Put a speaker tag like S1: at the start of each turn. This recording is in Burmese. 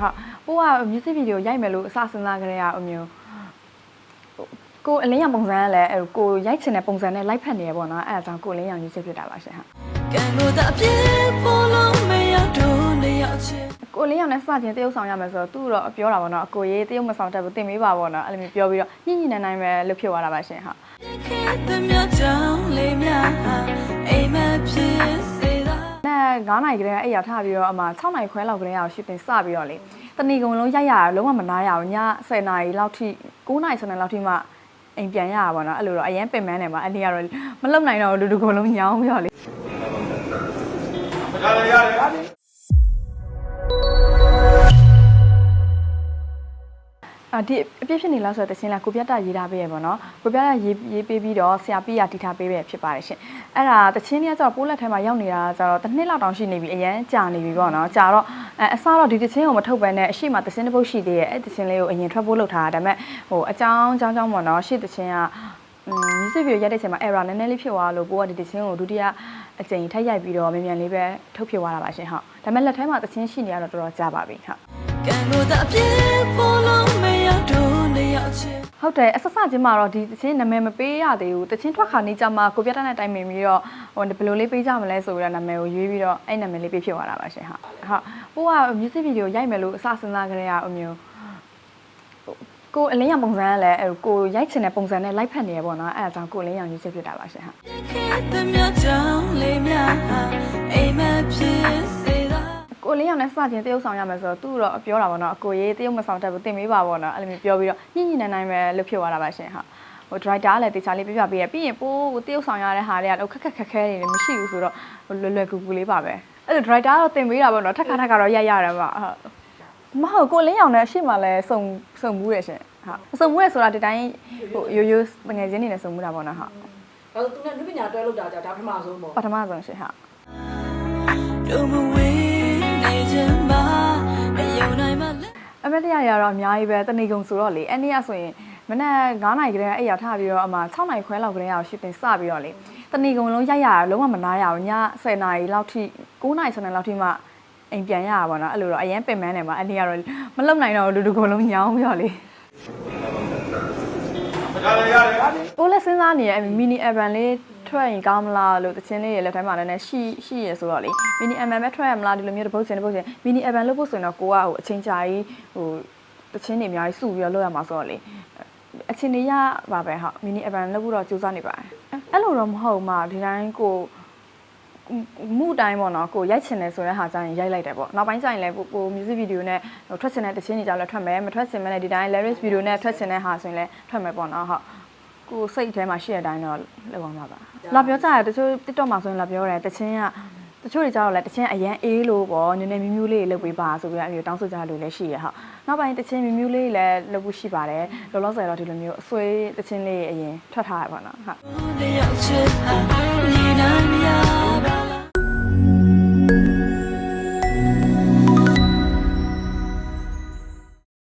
S1: ဟုတ်ပိုးက music video ရိုက်မယ်လို့အစစဉ်းစားကြရအမျိုးကိုအလင်းရောင်ပုံစံကလည်းအဲ့ကိုရိုက်ချင်တဲ့ပုံစံနဲ့လိုက်ဖက်နေရပေါ့နော်အဲ့ဒါကြောင့်ကိုအလင်းရောင်ရေးချက်ဖြစ်တာပါရှင်ဟုတ်
S2: ကံကိုသာပြေပေါ်လို့မရတော့နေရချင်
S1: ကိုလင်းအောင်နဲ့စချင်းတရုပ်ဆောင်ရမယ်ဆိုတော့သူ့တော့ပြောတာပေါ့နော်အကိုရေးတရုပ်မဆောင်တတ်ဘူးတင်ပေးပါပေါ့နော်အဲ့လိုမျိုးပြောပြီးတော့ညှိညှိနိုင်နိုင်ပဲလုပ်ဖြစ်သွားတာပါရှင်ဟု 9နိုင်ကလေးအဲ့ရထားပြီးတော့အမှ6နိုင်ခွဲလောက်ကလေးအောင်ရှူတင်စပြီးတော့လေတဏီကုံလုံးရိုက်ရတာလုံးဝမနာရအောင်ည10နာရီလောက်ထိ9နိုင်10နာရီလောက်ထိမှအိမ်ပြန်ရတာပေါ့နော်အဲ့လိုတော့အရင်ပင်ပန်းနေမှာအဲ့ဒီကတော့မလုံနိုင်တော့လူလူကုံလုံးညောင်းပြီးတော့လေ အာဒီအပြစ်ဖြစ်နေလားဆိုတော့တခြင်းလားကိုပြတ်တာရေးထားပေးရပေါ့နော်ကိုပြတ်တာရေးရေးပေးပြီးတော့ဆရာပြရတီထားပေးပဲဖြစ်ပါတယ်ရှင်အဲ့ဒါတခြင်းတွေကကျတော့ပိုးလက်ထဲမှာရောက်နေတာကျတော့တစ်နှစ်လောက်တောင်ရှိနေပြီအရန်ကြာနေပြီပေါ့နော်ကြာတော့အဲအစားတော့ဒီတခြင်းကိုမထုတ်ဘဲနဲ့အရှိမတခြင်းတစ်ပုတ်ရှိသေးရဲ့အဲ့တခြင်းလေးကိုအရင်ထွက်ဖို့လုပ်ထားတာဒါပေမဲ့ဟိုအကြောင်းအကြောင်းကြောင်းပေါ့နော်ရှေ့တခြင်းကอืม music video ရိုက်တဲ့အချိန်မှာ error နည်းနည်းလေးဖြစ်သွားလို့ပိုးကဒီတခြင်းကိုဒုတိယအကြိမ်ထပ်ရိုက်ပြီးတော့မြန်မြန်လေးပဲထုတ်ဖြစ်သွားတာပါရှင်ဟုတ်ဒါပေမဲ့လက်ထဲမှာတခြင်းရှိနေရတော့တော်တော်ကြာပါပြီဟုတ်
S2: ကံကိုသာပြေပေါ်လို့မရတော့နေရချင်
S1: ဟုတ်တယ်အဆဆချင်းမှာတော့ဒီတချင်းနာမည်မပေးရသေးဘူးတချင်းထွက်ခါနေကြမှာကိုပြတ်တတ်တဲ့တိုင်ပင်ပြီးတော့ဟိုဘယ်လိုလေးပေးကြမလဲဆိုပြီးတော့နာမည်ကိုရွေးပြီးတော့အဲ့နာမည်လေးပေးဖြစ်သွားတာပါရှင်ဟုတ်ဟုတ်ပိုးက music video ရိုက်မယ်လို့အစစဉ်းစားကြရအမျိုးကိုအလင်းရောင်ပုံစံကလည်းအဲ့ကိုရိုက်ချင်တဲ့ပုံစံနဲ့လိုက်ဖက်နေရပေါ့နော်အဲ့ဒါကြောင့်ကိုအလင်းရောင်ရေးချက်ဖြစ်တာပါရှင်ဟုတ်
S2: ခေတ္တမြတ် ကြောင့်လေးများအိမ်မဖြစ်စေတာ
S1: ကိုလင်းအောင်နဲ့စချင်းတရုပ်ဆောင်ရမယ်ဆိုတော့သူ့တော့ပြောတာပေါ့နော်အကိုရေးတရုပ်မဆောင်တတ်ဘူးတင်ပေးပါပေါ့နော်အဲ့လိုမျိုးပြောပြီးတော့ညှိညှိနိုင်နိုင်ပဲလုပ်ဖြစ်သွားတာပါရှင်ဟုတ်ဟို driver ကလည်းတေချာလေးပြပြပေးရပြီးရင်ပိုးကိုတရုပ်ဆောင်ရတဲ့ဟာတွေကတော့ခက်ခက်ခက်ခဲနေတယ်မရှိဘူးဆိုတော့ဟိုလွယ်လွယ်ကူကူလေးပါပဲအဲ့လို driver ကတော့တင်ပေးတာပေါ့နော်ထက်ခါထက်ခါတော့ရိုက်ရတယ်ပါဟုတ်မဟုတ်ကိုလင်းအောင်နဲ့အရှိမလဲစုံစုံမှုရရှင်ဟုတ်စုံမှုရဆိုတာဒီတိုင်းဟိုရိုးရိုးငွေချင်းနေနဲ့စုံမှုတာပေါ့နော်ဟုတ်
S3: ဒါဆိုသူနဲ့လူပညာတွဲလို့တာကြာဒါပထမဆုံးပေါ့
S1: ပထမဆုံးရှင်ဟု
S2: မ
S1: တ်တရားရတော့အများကြီးပဲတနေကုန်ဆိုတော့လေအဲ့နေ့ကဆိုရင်မနက်9နာရီကလေးအဲ့ရထားပြီးတော့အမှ6နာရီခွဲလောက်ကလေးအောင်ရှူတင်စပြီးတော့လေတနေကုန်လုံးရိုက်ရတာလုံးဝမနာရအောင်ည10နာရီလောက်ထိ9နာရီ10နာရီလောက်ထိမှအိမ်ပြန်ရတာပေါ့နော်အဲ့လိုတော့အရင်ပင်ပန်းနေမှာအဲ့နေ့ကတော့မလုံနိုင်တော့လူလူကုန်လုံးညောင်းပြီးတော့လေကိုလည်းစဉ်းစားနေရမီနီအဗန်လေး ထွက်ရင်ကောင်းမလားလို့တချင်းလေးရလက်ထဲမှာလည်းနည်းရှိရှိရဆိုတော့လေမီနီအဗန်ပဲထွက်ရမလားဒီလိုမျိုးတစ်ပုတ်စင်တစ်ပုတ်စင်မီနီအဗန်လို့ပို့ဆိုရင်တော့ကိုကဟိုအချင်းကြာကြီးဟိုတချင်းတွေအများကြီးစုပြီးတော့လုပ်ရမှာဆိုတော့လေအချင်းတွေရပါပဲဟုတ်မီနီအဗန်လုပ်ဖို့တော့ကြိုးစားနေပါတယ်အဲ့လိုတော့မဟုတ်မှဒီတိုင်းကိုမှုတိုင်းပေါ့နော်ကိုရိုက်ချင်တယ်ဆိုတဲ့ဟာကျရင်ရိုက်လိုက်တယ်ပေါ့နောက်ပိုင်းကျရင်လည်းကိုကို music video နဲ့ဟိုထွက်ချင်တဲ့တချင်းတွေကြောင့်လည်းထွက်မယ်မထွက်ချင်မဲ့လည်းဒီတိုင်း lyrics video နဲ့ထွက်ချင်တဲ့ဟာဆိုရင်လည်းထွက်မယ်ပေါ့နော်ဟုတ် ကိုစိတ်ထဲမှာရှိတဲ့အတိုင်းတော့လုပ်အောင်ပါပါလာပြောကြတယ်တချို့ TikTok မှာဆိုရင်လာပြောတယ်တချင်းကတချို့တွေကြတော့လည်းတချင်းအရန်အေးလို့ပေါ့နည်းနည်းမြမြလေးတွေလုပ်ပေးပါဆိုပြီးတော့တောင်းဆိုကြလို့လည်းရှိရဟုတ်နောက်ပိုင်းတချင်းမြမြလေးတွေလည်းလုပ်ဖို့ရှိပါတယ်လောလောဆယ်တော့ဒီလိုမျိုးအဆွေးတချင်းလေးအရင်ထွက်ထားရပါတော့ဟုတ်